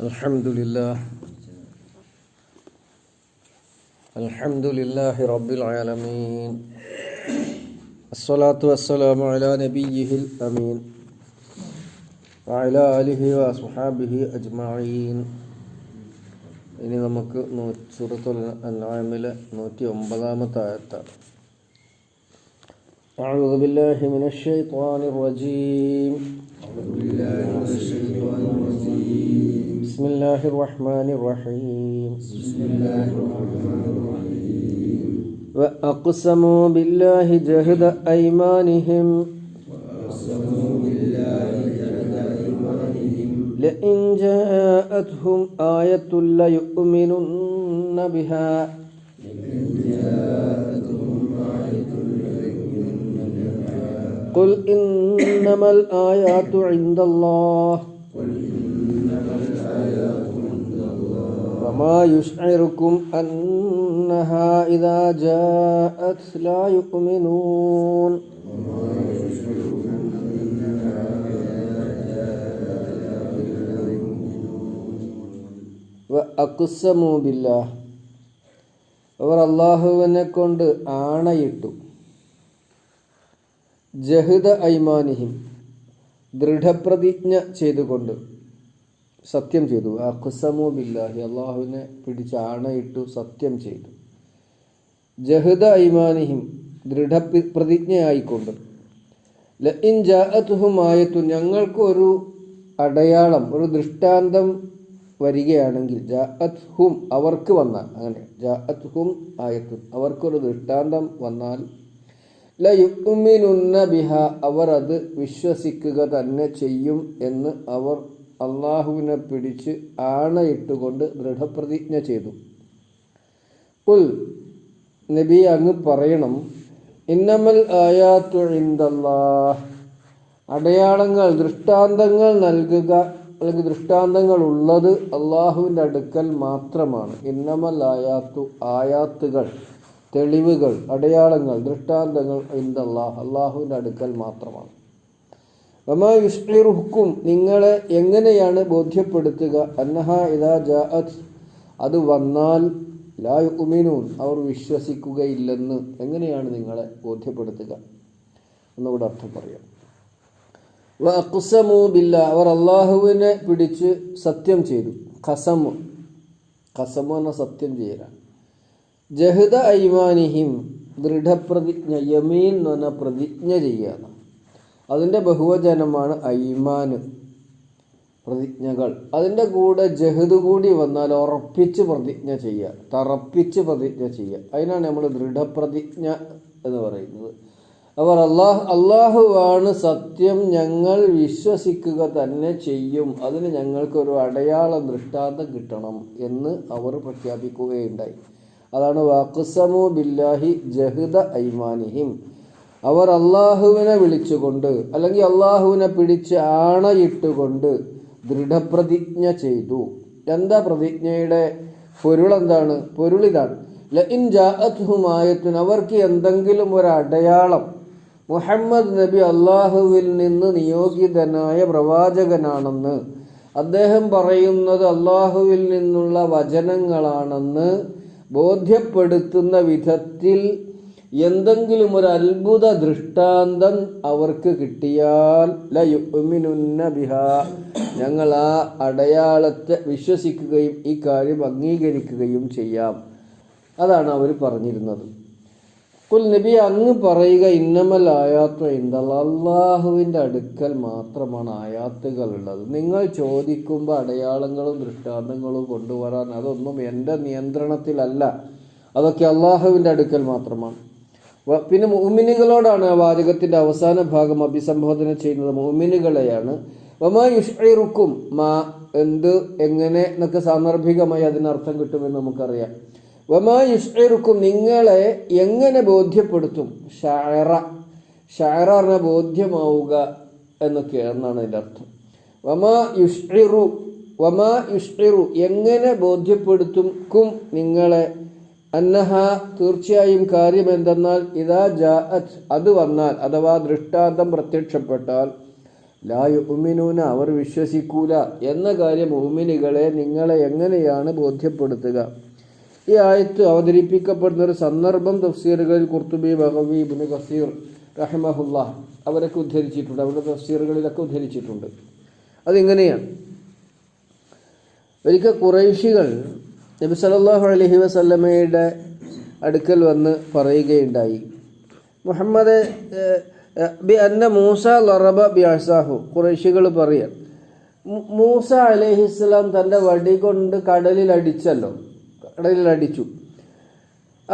الحمد لله الحمد لله رب العالمين الصلاة والسلام على نبيه الأمين وعلى آله وأصحابه أجمعين ഇനി നമുക്ക് നൂ- സൂറത്തുൽ അൻആമിലെ നൂറ്റി ഒമ്പതാമത്തെ ആയത്താണ് أعوذ بالله من الشيطان الرجيم بسم الله الرحمن الرحيم. بسم الله الرحمن الرحيم وأقسموا بالله جهد أيمانهم. وأقسموا بالله جهد أيمانهم لئن جاءتهم آية ليؤمنن بها لئن جاءتهم آية بها. قل إن إنما الآيات عند الله وما يشعركم أنها إذا جاءت لا يؤمنون وأقسموا بالله അവർ അള്ളാഹുവിനെ കൊണ്ട് ആണയിട്ടു ജഹിദ ഐമാനിഹിം. ദൃഢപ്രതിജ്ഞ ചെയ്തുകൊണ്ട് സത്യം ചെയ്തു. അഖുസമു ബില്ലാഹി. അള്ളാഹുവിനെ പിടിച്ച് ആണയിട്ടു സത്യം ചെയ്തു. ജഹിദ ഐമാനിഹിം ദൃഢ പ്രതിജ്ഞയായിക്കൊണ്ട് ലഇൻ ജാഅത്തുഹുമായത്തു ഞങ്ങൾക്ക് ഒരു അടയാളം ഒരു ദൃഷ്ടാന്തം വരികയാണെങ്കിൽ ജാഅത് ഹും അവർക്ക് വന്നാൽ അങ്ങനെ ജാഅത് ഹും ആയത്തു അവർക്കൊരു ദൃഷ്ടാന്തം വന്നാൽ ലയുമിനുന്ന ബിഹ അവർ അത് വിശ്വസിക്കുക തന്നെ ചെയ്യും എന്ന് അവർ അള്ളാഹുവിനെ പിടിച്ച് ആണയിട്ടുകൊണ്ട് ദൃഢപ്രതിജ്ഞ ചെയ്തു. ഉൽ നബി അങ്ങ് പറയണം ഇന്നമൽ ആയാത്തു അടയാളങ്ങൾ ദൃഷ്ടാന്തങ്ങൾ നൽകുക അല്ലെങ്കിൽ ദൃഷ്ടാന്തങ്ങൾ ഉള്ളത് അള്ളാഹുവിന്റെ അടുക്കൽ മാത്രമാണ്. ഇന്നമൽ ആയാത്തു ആയാത്തുകൾ. തെളിവുകൾ അടയാളങ്ങൾ ദൃഷ്ടാന്തങ്ങൾ ഇന്ദല്ലാഹ് അള്ളാഹുവിന്റെ അടുക്കൽ മാത്രമാണ്. വമാ യുഷ്ലിറുഹുക്കും നിങ്ങളെ എങ്ങനെയാണ് ബോധ്യപ്പെടുത്തുക? അന്നഹ ഇദാ ജാഅത് അത് വന്നാൽ ലാ ഉമിനൂൻ അവർ വിശ്വസിക്കുകയില്ലെന്ന് എങ്ങനെയാണ് നിങ്ങളെ ബോധ്യപ്പെടുത്തുക? എന്നുകൂടെ അർത്ഥം പറയാം. വ ബില്ല അവർ അള്ളാഹുവിനെ പിടിച്ച് സത്യം ചെയ്തു. ഖസമു ഖസമു എന്ന സത്യം ചെയ്യലാണ്. ജഹദ ഐമാനിഹിം ദൃഢപ്രതിജ്ഞ യമീൻ പറഞ്ഞ പ്രതിജ്ഞ ചെയ്യുകയാണ് അതിന്റെ ബഹുവചനമാണ് ഐമാന് പ്രതിജ്ഞകൾ. അതിന്റെ കൂടെ ജഹദ് കൂടി വന്നാൽ ഉറപ്പിച്ച് പ്രതിജ്ഞ ചെയ്യുക. തറപ്പിച്ച് പ്രതിജ്ഞ ചെയ്യുക. അതിനാണ് നമ്മൾ ദൃഢപ്രതിജ്ഞ എന്ന് പറയുന്നത്. അവർ അള്ളാഹ് അള്ളാഹുവാണ് സത്യം ഞങ്ങൾ വിശ്വസിക്കുക തന്നെ ചെയ്യും. അതിന് ഞങ്ങൾക്കൊരു അടയാളം ദൃഷ്ടാന്തം കിട്ടണം എന്ന് അവർ പ്രഖ്യാപിക്കുകയുണ്ടായി. അതാണ് വാക്കുസമു ബില്ലാഹി ജഹദ ഐമാനിഹിം. അവർ അള്ളാഹുവിനെ വിളിച്ചുകൊണ്ട് അല്ലെങ്കിൽ അള്ളാഹുവിനെ പിടിച്ച് ആണയിട്ടുകൊണ്ട് ദൃഢപ്രതിജ്ഞ ചെയ്തു. എന്താ പ്രതിജ്ഞയുടെ പൊരുൾ എന്താണ്? പൊരുളിതാണ് ലഇൻ ജാഅത്ഹുമായത്തുൻ അവർക്ക് എന്തെങ്കിലും ഒരു അടയാളം. മുഹമ്മദ് നബി അള്ളാഹുവിൽ നിന്ന് നിയോഗിതനായ പ്രവാചകനാണെന്ന് അദ്ദേഹം പറയുന്നത് അള്ളാഹുവിൽ നിന്നുള്ള വചനങ്ങളാണെന്ന് ബോധ്യപ്പെടുത്തുന്ന വിധത്തിൽ എന്തെങ്കിലും ഒരു അത്ഭുത ദൃഷ്ടാന്തം അവർക്ക് കിട്ടിയാൽ ലയുമിനുന്ന ബിഹ ഞങ്ങൾ ആ അടയാളത്തെ വിശ്വസിക്കുകയും ഈ കാര്യം അംഗീകരിക്കുകയും ചെയ്യാം. അതാണ് അവർ പറഞ്ഞിരുന്നത്. കുൽ നബി അങ്ങ് പറയുക ഇന്നമൽ ആയാത്ത ഇന്ദല്ല അള്ളാഹുവിന്റെ അടുക്കൽ മാത്രമാണ് ആയാത്തുകൾ ഉള്ളത്. നിങ്ങൾ ചോദിക്കുമ്പോൾ അടയാളങ്ങളും ദൃഷ്ടാന്തങ്ങളും കൊണ്ടുവരാൻ അതൊന്നും എന്റെ നിയന്ത്രണത്തിലല്ല. അതൊക്കെ അള്ളാഹുവിന്റെ അടുക്കൽ മാത്രമാണ്. പിന്നെ മുഅ്മിനുകളോടാണ് ആ വാചകത്തിന്റെ അവസാന ഭാഗം അഭിസംബോധന ചെയ്യുന്നത്. മോമിനുകളെയാണ് വമാ മാ എന്ത് എങ്ങനെ എന്നൊക്കെ സാന്ദർഭികമായി അതിനർത്ഥം കിട്ടുമെന്ന് നമുക്കറിയാം. വമാ യുഷ്ഇറുക്കും നിങ്ങളെ എങ്ങനെ ബോധ്യപ്പെടുത്തും? ഷാറ ഷാറ പറഞ്ഞ ബോധ്യമാവുക എന്നൊക്കെ എന്നാണ് അതിന്റെ അർത്ഥം. വമാ യുഷ്ഇറു. വമാ യുഷ്ഇറു. എങ്ങനെ ബോധ്യപ്പെടുത്തും കും നിങ്ങളെ? അന്നഹ തീർച്ചയായും കാര്യം എന്തെന്നാൽ ഇതാ ജാഅത്ത് അത് വന്നാൽ അഥവാ ദൃഷ്ടാന്തം പ്രത്യക്ഷപ്പെട്ടാൽ ലാ യുമിനൂന അവർ വിശ്വസിക്കൂല എന്ന കാര്യം ഉമിനികളെ നിങ്ങളെ എങ്ങനെയാണ് ബോധ്യപ്പെടുത്തുക? ഈ ആയത്ത് അവതരിപ്പിക്കപ്പെടുന്ന ഒരു സന്ദർഭം തഫ്സീറുകളിൽ കുർത്തുബി ബഹവി ഇബ്നു കസീർ റഹ്മഹുല്ല അവരൊക്കെ ഉദ്ധരിച്ചിട്ടുണ്ട്. അവരുടെ തഫ്സീറുകളിലൊക്കെ ഉദ്ധരിച്ചിട്ടുണ്ട്. അതിങ്ങനെയാണ്. ഒരിക്കൽ കുറേശികൾ നബി സല്ലല്ലാഹു അലഹി വസല്ലമയുടെ അടുക്കൽ വന്ന് പറയുകയുണ്ടായി മുഹമ്മദ് ബി അന്ന മൂസ ലറബ ബി അസാഹു. കുറേശികൾ പറയാം മൂസ അലഹിസ്ലാം തന്റെ വടി കൊണ്ട് കടലിൽ അടിച്ചല്ലോ കടലിൽ അടിച്ചു.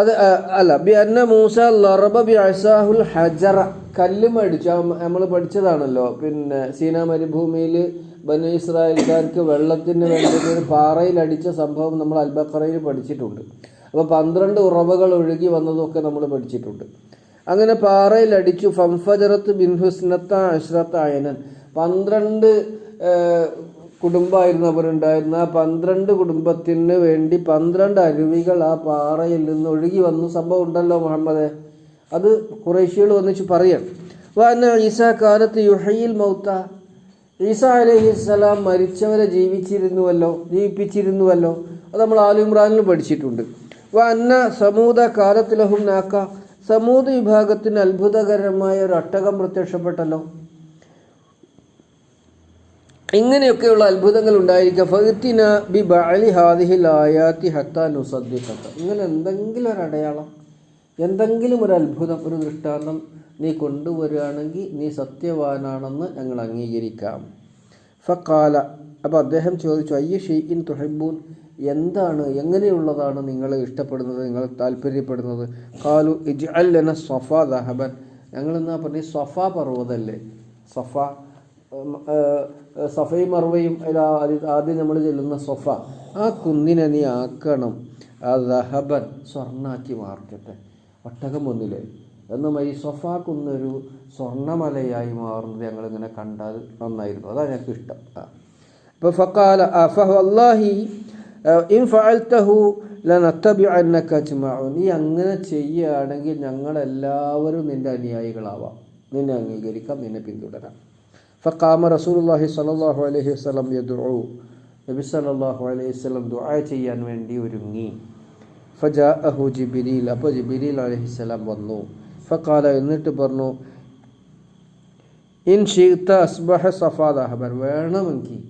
അത് അല്ല ബി അന്ന മൂസ ലറബ ബി അസാഹുൽ ഹജറ. കല്ലും അടിച്ചു നമ്മൾ പഠിച്ചതാണല്ലോ. പിന്നെ സീന മരുഭൂമിയിൽ ബനു ഇസ്രായേൽക്കാർക്ക് വെള്ളത്തിന് വേണ്ടി ഒരു പാറയിൽ അടിച്ച സംഭവം നമ്മൾ അൽബക്കറയിൽ പഠിച്ചിട്ടുണ്ട്. അപ്പോൾ പന്ത്രണ്ട് ഉറവകൾ ഒഴുകി വന്നതൊക്കെ നമ്മൾ പഠിച്ചിട്ടുണ്ട്. അങ്ങനെ പാറയിൽ അടിച്ചു. ഫംഫജറത്ത് ബിൻഹുസ്നത്ത അഷ്റത്ത് അയനൻ. പന്ത്രണ്ട് ഏഹ്, കുടുംബമായിരുന്നു അവരുണ്ടായിരുന്ന ആ പന്ത്രണ്ട് കുടുംബത്തിന് വേണ്ടി പന്ത്രണ്ട് അരുവികൾ ആ പാറയിൽ നിന്ന് ഒഴുകി വന്നു. സംഭവം ഉണ്ടല്ലോ മുഹമ്മദ്. അത് കുറേശ്യകൾ വന്നിച്ച് പറയാം വാന ഈസ കാലത്ത് യുഹയിൽ മൗത്ത. ഈസ അലഹിസ്സലാം മരിച്ചവരെ ജീവിച്ചിരുന്നുവല്ലോ ജീവിപ്പിച്ചിരുന്നുവല്ലോ. അത് നമ്മൾ ആലിമ്രാനിൽ പഠിച്ചിട്ടുണ്ട്. വന്ന സമൂത കാലത്തിലഹും നാക്ക. സമൂത് വിഭാഗത്തിന് അത്ഭുതകരമായ ഒരു അട്ടകം പ്രത്യക്ഷപ്പെട്ടല്ലോ. ഇങ്ങനെയൊക്കെയുള്ള അത്ഭുതങ്ങൾ ഉണ്ടായിരിക്കുക ബി ഹാദിഹിൽ ഇങ്ങനെ എന്തെങ്കിലും ഒരു അടയാളം എന്തെങ്കിലും ഒരു അത്ഭുതം ഒരു ദൃഷ്ടാന്തം നീ കൊണ്ടുവരികയാണെങ്കിൽ നീ സത്യവാനാണെന്ന് ഞങ്ങൾ അംഗീകരിക്കാം. ഫക്കാല അപ്പോൾ അദ്ദേഹം ചോദിച്ചു അയ്യ ഷെയ്ഖിൻ തുഹബൂൻ എന്താണ് എങ്ങനെയുള്ളതാണ് നിങ്ങൾ ഇഷ്ടപ്പെടുന്നത് നിങ്ങൾ താല്പര്യപ്പെടുന്നത്? കാലു ഇജ് അല്ലന സഫ ദഹബൻ. ഞങ്ങളെന്നാ പറഞ്ഞ സഫ പർവതല്ലേ? സഫ സഫയും മറുവയും അതിൽ ആദ്യം നമ്മൾ ചെല്ലുന്ന സൊഫ. ആ കുന്നിനെ നീ ആക്കണം. ആ ദഹബൻ സ്വർണാക്കി മാർക്കട്ടെ ഒട്ടകം ഒന്നില്ലേ? എന്നും ഈ സൊഫ കുന്നൊരു സ്വർണമലയായി മാറുന്നത് ഞങ്ങളിങ്ങനെ കണ്ടാൽ നന്നായിരുന്നു. അതാണ് ഞങ്ങൾക്ക് ഇഷ്ടം. ഇപ്പോൾ ഫക്കാല അഫഹി ഇൻ ഫഅൽതഹു ലനത്തബിഅന്നക അജ്മഊൻ. നീ അങ്ങനെ ചെയ്യുകയാണെങ്കിൽ ഞങ്ങളെല്ലാവരും നിന്റെ അനുയായികളാവാം. നിന്നെ അംഗീകരിക്കാം നിന്നെ പിന്തുടരാം. ഫക്കാമ റസൂലുല്ലാഹി സ്വല്ലല്ലാഹു അലൈഹി വസല്ലം യദുഉ നബി സല്ലല്ലാഹു അലൈഹി വസല്ലം ദുആ ചെയ്യാൻ വേണ്ടി ഒരുങ്ങി. ഫജാഅഹു ജിബ്രീൽ. അപ്പോൾ ജിബ്രീൽ അലൈഹിസ്സലാം വന്നു. ഫക്കാല എന്നിട്ട് പറഞ്ഞു ഇൻ ഷീത്ത അസ്ബഹ സഫാ ദഹബൻ വേണമെങ്കിൽ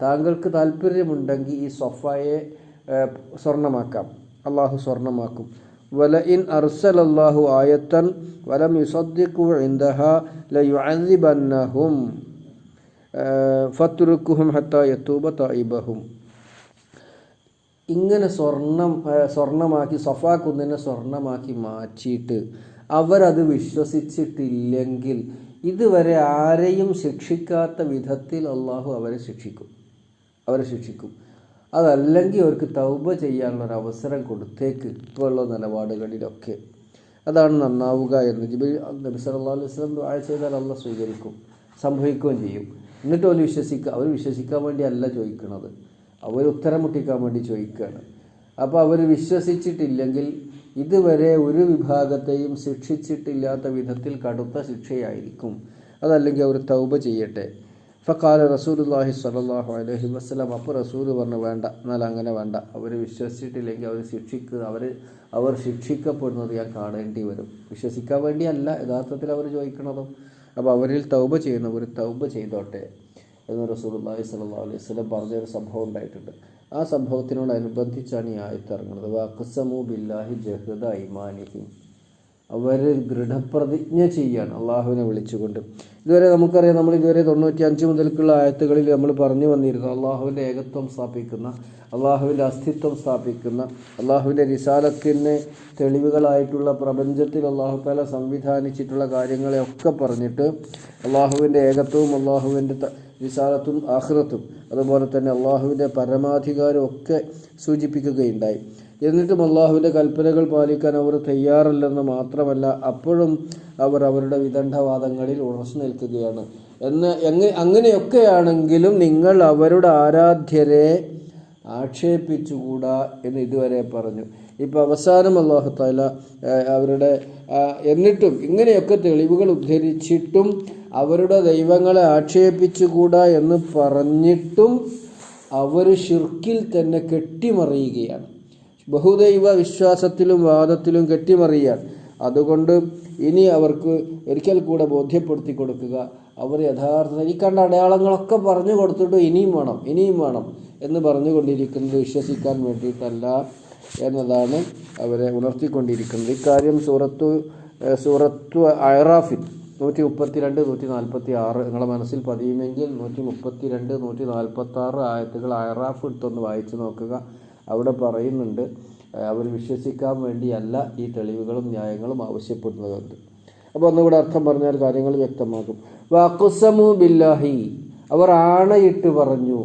താങ്കൾക്ക് താല്പര്യമുണ്ടെങ്കിൽ ഈ സൊഫയെ സ്വർണമാക്കാം അള്ളാഹു സ്വർണമാക്കും. വല ഇൻ അർസലല്ലാഹു ആയത്തൻ വലം യുസദ്ദിഖു ഇൻദഹ ലയുഅസിബന്നഹും ഫത്തുറുക്കുഹും ഹത്ത യത്തൂബ തൈബഹും. ഇങ്ങനെ സ്വർണം സ്വർണമാക്കി സഫാ കുന്നിനെ സ്വർണമാക്കി മാറ്റിയിട്ട് അവരത് വിശ്വസിച്ചിട്ടില്ലെങ്കിൽ ഇതുവരെ ആരെയും ശിക്ഷിക്കാത്ത വിധത്തിൽ അള്ളാഹു അവരെ ശിക്ഷിക്കും. അവരെ ശിക്ഷിക്കും. അതല്ലെങ്കിൽ അവർക്ക് തൗബ ചെയ്യാനുള്ളൊരു അവസരം കൊടുത്തേക്ക് ഇപ്പോഴുള്ള നിലപാടുകളിലൊക്കെ. അതാണ് നന്നാവുക എന്ന് ജിബി നബി സല്ലാ അലൈഹി വസല്ലം ദുആ ചെയ്താൽ അള്ള സ്വീകരിക്കും സംഭവിക്കുകയും ചെയ്യും. എന്നിട്ട് അവർ വിശ്വസിക്കുക അവർ വിശ്വസിക്കാൻ വേണ്ടി അല്ല ചോദിക്കുന്നത് അവർ ഉത്തരം മുട്ടിക്കാൻ വേണ്ടി ചോദിക്കുകയാണ് അപ്പോൾ അവർ വിശ്വസിച്ചിട്ടില്ലെങ്കിൽ ഇതുവരെ ഒരു വിഭാഗത്തെയും ശിക്ഷിച്ചിട്ടില്ലാത്ത വിധത്തിൽ കടുത്ത ശിക്ഷയായിരിക്കും. അതല്ലെങ്കിൽ അവർ തൗബ ചെയ്യട്ടെ. ഫക്കാല റസൂലുല്ലാഹി സ്വല്ലല്ലാഹു അലഹി വസല്ലം അപ്പോൾ റസൂൽ പറഞ്ഞു വേണ്ട എന്നാൽ അങ്ങനെ വേണ്ട. അവർ വിശ്വസിച്ചിട്ടില്ലെങ്കിൽ അവർ ശിക്ഷിക്കുക അവർ അവർ ശിക്ഷിക്കപ്പെടുന്നത് ഞാൻ കാണേണ്ടി വരും. വിശ്വസിക്കാൻ വേണ്ടിയല്ല യഥാർത്ഥത്തിൽ അവർ ചോദിക്കണതും. അപ്പോൾ അവരിൽ തൗബ ചെയ്യുന്നവർ തൗബ ചെയ്തോട്ടെ എന്ന് റസൂലുള്ളാഹി സ്വല്ലല്ലാഹു അലൈഹി വസല്ലം പറഞ്ഞൊരു സംഭവം ഉണ്ടായിട്ടുണ്ട്. ആ സംഭവത്തിനോടനുബന്ധിച്ചാണ് ഈ ആയത്തിറങ്ങുന്നത് ഇറങ്ങുന്നത്. ബില്ലാഹി ജഹദ ഐമാനിഹിം. അവർ ദൃഢപ്രതിജ്ഞ ചെയ്യാണ് അള്ളാഹുവിനെ വിളിച്ചുകൊണ്ട്. ഇതുവരെ നമുക്കറിയാം നമ്മൾ ഇതുവരെ തൊണ്ണൂറ്റി അഞ്ച് മുതൽക്കുള്ള ആയത്തുകളിൽ നമ്മൾ പറഞ്ഞു വന്നിരുന്നു. അള്ളാഹുവിന്റെ ഏകത്വം സ്ഥാപിക്കുന്ന അള്ളാഹുവിന്റെ അസ്തിത്വം സ്ഥാപിക്കുന്ന അള്ളാഹുവിന്റെ രിസാലത്തിന് തെളിവുകളായിട്ടുള്ള പ്രപഞ്ചത്തിൽ അള്ളാഹു പല സംവിധാനിച്ചിട്ടുള്ള കാര്യങ്ങളെയൊക്കെ പറഞ്ഞിട്ട് അള്ളാഹുവിന്റെ ഏകത്വവും അള്ളാഹുവിന്റെ വിശാലത്തും ആഹ്റത്തും അതുപോലെ തന്നെ അള്ളാഹുവിന്റെ പരമാധികാരമൊക്കെ സൂചിപ്പിക്കുകയുണ്ടായി. എന്നിട്ടും അള്ളാഹുവിന്റെ കൽപ്പനകൾ പാലിക്കാൻ അവർ തയ്യാറല്ലെന്ന് മാത്രമല്ല അപ്പോഴും അവർ അവരുടെ വിദണ്ഡവാദങ്ങളിൽ ഉറച്ചു നിൽക്കുകയാണ്. എന്ന് എങ്ങ അങ്ങനെയൊക്കെയാണെങ്കിലും നിങ്ങൾ അവരുടെ ആരാധ്യരെ ആക്ഷേപിച്ചുകൂടാ എന്ന് ഇതുവരെ പറഞ്ഞു. ഇപ്പം അവസാനം അള്ളാഹു താല അവരുടെ എന്നിട്ടും ഇങ്ങനെയൊക്കെ തെളിവുകൾ ഉദ്ധരിച്ചിട്ടും അവരുടെ ദൈവങ്ങളെ ആക്ഷേപിച്ചുകൂടാ എന്ന് പറഞ്ഞിട്ടും അവർ ഷിർക്കിൽ തന്നെ കെട്ടിമറിയുകയാണ്. ബഹുദൈവ വിശ്വാസത്തിലും വാദത്തിലും കെട്ടിമറിയാൻ. അതുകൊണ്ട് ഇനി അവർക്ക് ഒരിക്കൽ കൂടെ ബോധ്യപ്പെടുത്തി കൊടുക്കുക. അവർ യഥാർത്ഥ ഈ കണ്ട അടയാളങ്ങളൊക്കെ പറഞ്ഞു കൊടുത്തിട്ട് ഇനിയും വേണം ഇനിയും വേണം എന്ന് പറഞ്ഞുകൊണ്ടിരിക്കുന്നത് വിശ്വസിക്കാൻ വേണ്ടിയിട്ടല്ല എന്നതാണ് അവരെ ഉണർത്തിക്കൊണ്ടിരിക്കുന്നത്. ഇക്കാര്യം സൂറത്തു സൂറത്തു അയറാഫിൽ നൂറ്റി മുപ്പത്തിരണ്ട് നൂറ്റി നാൽപ്പത്തി ആറ് നിങ്ങളെ മനസ്സിൽ പതിയുമെങ്കിൽ നൂറ്റി മുപ്പത്തിരണ്ട് നൂറ്റി നാൽപ്പത്തി ആറ് ആയത്തുകൾ അയറാഫ് എടുത്തൊന്ന് വായിച്ചു നോക്കുക. അവിടെ പറയുന്നുണ്ട് അവർ വിശ്വസിക്കാൻ വേണ്ടിയല്ല ഈ തെളിവുകളും ന്യായങ്ങളും ആവശ്യപ്പെടുന്നതുണ്ട് അപ്പോൾ ഒന്നുകൂടെ അർത്ഥം പറഞ്ഞാൽ കാര്യങ്ങൾ വ്യക്തമാകും. വാക്കുസമു ബില്ലാഹി അവർ ആണയിട്ട് പറഞ്ഞു.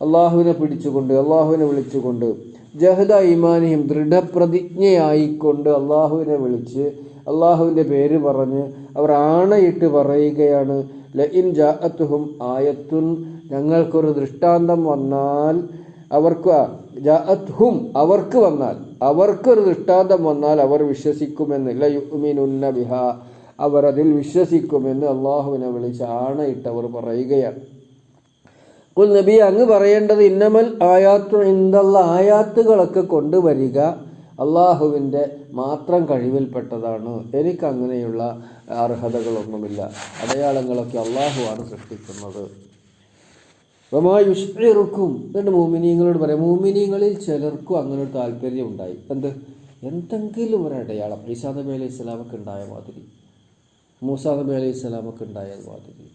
അള്ളാഹുവിനെ പിടിച്ചുകൊണ്ട് അള്ളാഹുവിനെ വിളിച്ചുകൊണ്ട് ജഹദ ഇമാനിയും ദൃഢപ്രതിജ്ഞയായിക്കൊണ്ട് അള്ളാഹുവിനെ വിളിച്ച് അള്ളാഹുവിന്റെ പേര് പറഞ്ഞ് അവർ ആണയിട്ട് പറയുകയാണ് ലഇൻ ജാഅത്തുഹും ആയത്തുൻ ഞങ്ങൾക്കൊരു ദൃഷ്ടാന്തം വന്നാൽ അവർക്ക് ജാഅത്ഹും അവർക്ക് വന്നാൽ അവർക്കൊരു ദൃഷ്ടാന്തം വന്നാൽ അവർ വിശ്വസിക്കുമെന്നില്ല യുമിനുന്ന ബിഹ അവർ അതിൽ വിശ്വസിക്കുമെന്ന് അള്ളാഹുവിനെ വിളിച്ച് ആണയിട്ട് അവർ പറയുകയാണ്. കുൽ നബി അങ്ങ് പറയേണ്ടത് ഇന്നമൽ ആയാത്തു ഇന്നുള്ള ആയാത്തുകളൊക്കെ കൊണ്ടുവരിക അള്ളാഹുവിന്റെ മാത്രം കഴിവിൽപ്പെട്ടതാണ്. എനിക്കങ്ങനെയുള്ള അർഹതകളൊന്നുമില്ല. അടയാളങ്ങളൊക്കെ അള്ളാഹുവാണ് സൃഷ്ടിക്കുന്നത്. വമായുഷ്റിറുക്കും രണ്ട് മോമിനിയങ്ങളോട് പറയാം? മോമിനിയങ്ങളിൽ ചിലർക്കും അങ്ങനെ ഒരു താല്പര്യം ഉണ്ടായി എന്ത്? എന്തെങ്കിലും ഒരു അടയാളം ഈസാ നബി അലൈഹി സ്വലാമൊക്കെ ഉണ്ടായ മാതിരി. മൂസാ നബി അലൈഹി സ്വലാമൊക്കെ ഉണ്ടായ മാതിരി.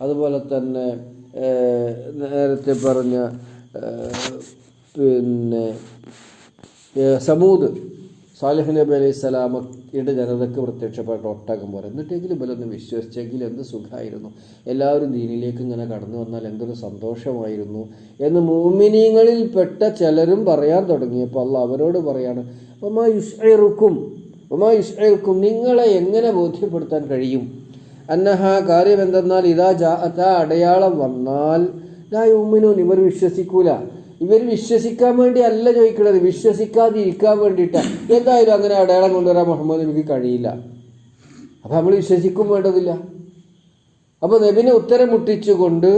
അതുപോലെ തന്നെ നേരത്തെ പറഞ്ഞ പിന്നെ സമൂദ് സാലിഹ് നബി അലൈഹി സ്വലാമയുടെ ജനതയ്ക്ക് പ്രത്യക്ഷപ്പെട്ട ഒട്ടകം പോലെ. എന്നിട്ടെങ്കിലും ഇവരൊന്ന് വിശ്വസിച്ചെങ്കിൽ എന്ത് സുഖമായിരുന്നു? എല്ലാവരും ദീനിലേക്ക് ഇങ്ങനെ കടന്നു വന്നാൽ എന്തൊരു സന്തോഷമായിരുന്നു എന്ന് മൂമിനീങ്ങളിൽ പെട്ട ചിലരും പറയാൻ തുടങ്ങിയപ്പോൾ അല്ല അവരോട് പറയാണ് ഒമാ യുഷ്ക്കും ഒമാ യുഷ്ക്കും നിങ്ങളെ എങ്ങനെ ബോധ്യപ്പെടുത്താൻ കഴിയും? അന്നഹ കാര്യം എന്തെന്നാൽ ഇതാ ജാ അടയാളം വന്നാൽ ലാ യുമിനൂൻ ഇവർ വിശ്വസിക്കൂല. ഇവർ വിശ്വസിക്കാൻ വേണ്ടി അല്ല ചോദിക്കുന്നത് വിശ്വസിക്കാതിരിക്കാൻ വേണ്ടിയിട്ടാണ് എന്തായാലും അങ്ങനെ അടയാളം കൊണ്ടുവരാൻ മുഹമ്മദ് നബിക്ക് കഴിയില്ല. അപ്പം നമ്മൾ വിശ്വസിക്കും വേണ്ടതില്ല. അപ്പോൾ നബിനെ ഉത്തരം മുട്ടിച്ചുകൊണ്ട്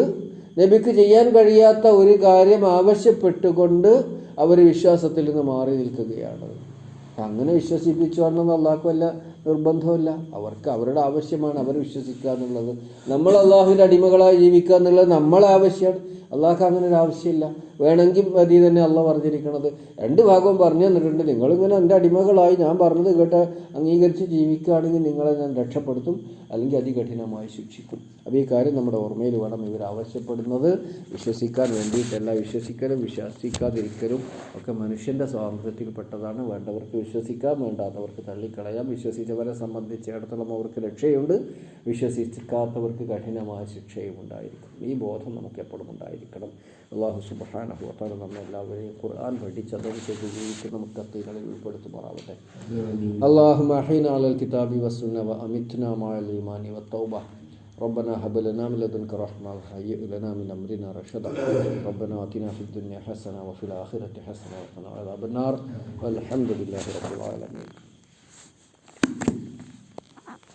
നബിക്ക് ചെയ്യാൻ കഴിയാത്ത ഒരു കാര്യം ആവശ്യപ്പെട്ടുകൊണ്ട് അവർ വിശ്വാസത്തിൽ നിന്ന് മാറി നിൽക്കുകയാണ്. അങ്ങനെ വിശ്വസിപ്പിച്ചുകൊണ്ടെന്ന് അള്ളാഹ്ക്ക് വല്ല നിർബന്ധമല്ല. അവർക്ക് അവരുടെ ആവശ്യമാണ് അവർ വിശ്വസിക്കുക എന്നുള്ളത്. നമ്മൾ അള്ളാഹുവിന്റെ അടിമകളായി ജീവിക്കുക എന്നുള്ളത് നമ്മളെ ആവശ്യമാണ്. അള്ളാഹ്ക്ക് അങ്ങനെ ഒരു ആവശ്യമില്ല. വേണമെങ്കിൽ മതി തന്നെ അള്ള പറഞ്ഞിരിക്കണത്. രണ്ട് ഭാഗവും പറഞ്ഞു തന്നിട്ടുണ്ട്. നിങ്ങളിങ്ങനെ എന്റെ അടിമകളായി ഞാൻ പറഞ്ഞത് കേട്ട് അംഗീകരിച്ച് ജീവിക്കുകയാണെങ്കിൽ നിങ്ങളെ ഞാൻ രക്ഷപ്പെടുത്തും. അല്ലെങ്കിൽ അതികഠിനമായി ശിക്ഷിക്കും. അപ്പോൾ ഈ കാര്യം നമ്മുടെ ഓർമ്മയിൽ വേണം ഇവർ ആവശ്യപ്പെടുന്നത്. വിശ്വസിക്കാൻ വേണ്ടിയിട്ടല്ല. വിശ്വസിക്കലും വിശ്വസിക്കാതിരിക്കലും ഒക്കെ മനുഷ്യന്റെ സ്വാതന്ത്ര്യത്തിൽപ്പെട്ടതാണ് വേണ്ടവർക്ക് വിശ്വസിക്കാം വേണ്ടാത്തവർക്ക് തള്ളിക്കളയാം. വിശ്വസിച്ചവരെ സംബന്ധിച്ചിടത്തോളം അവർക്ക് രക്ഷയുണ്ട്. വിശ്വസിക്കാത്തവർക്ക് കഠിനമായ ശിക്ഷയും ഉണ്ടായിരിക്കും. ഈ ബോധം നമുക്ക് എപ്പോഴും ഉണ്ടായിരിക്കണം. അള്ളാഹു സുബഹാന പോത്താണ് നമ്മൾ എല്ലാവരെയും പഠിച്ചതും പഠിച്ചതനുസരിച്ച് നമുക്ക് കത്തുകളിൽ ഉൾപ്പെടുത്തുമാറാവട്ടെ. അള്ളാഹു മഹീൻ അലൽ കിതാബി വസുനവ അമിത്ന الإيمان والتوبة. ربنا هب لنا من لدنك رحمة وهيئ لنا من أمرنا رشدا. ربنا آتنا في الدنيا حسنة وفي الآخرة حسنة وقنا عذاب النار. والحمد لله رب العالمين.